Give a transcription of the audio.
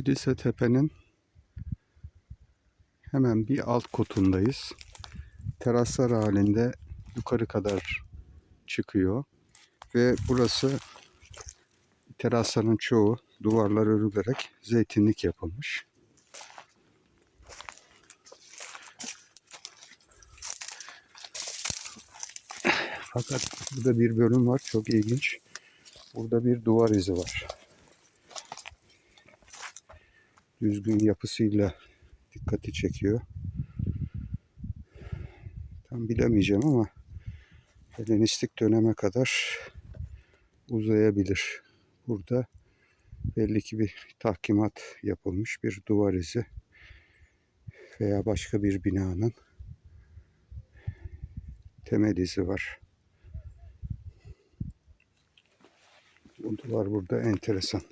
Kilise Tepe'nin hemen bir alt kotundayız. Teraslar halinde yukarı kadar çıkıyor. Ve burası terasların çoğu duvarlar örülerek zeytinlik yapılmış. Fakat burada bir bölüm var çok ilginç. Burada bir duvar izi var. Düzgün yapısıyla dikkati çekiyor. Tam bilemeyeceğim ama Helenistik döneme kadar uzayabilir. Burada belli ki bir tahkimat yapılmış bir duvar izi veya başka bir binanın temel izi var. Bu duvar burada enteresan.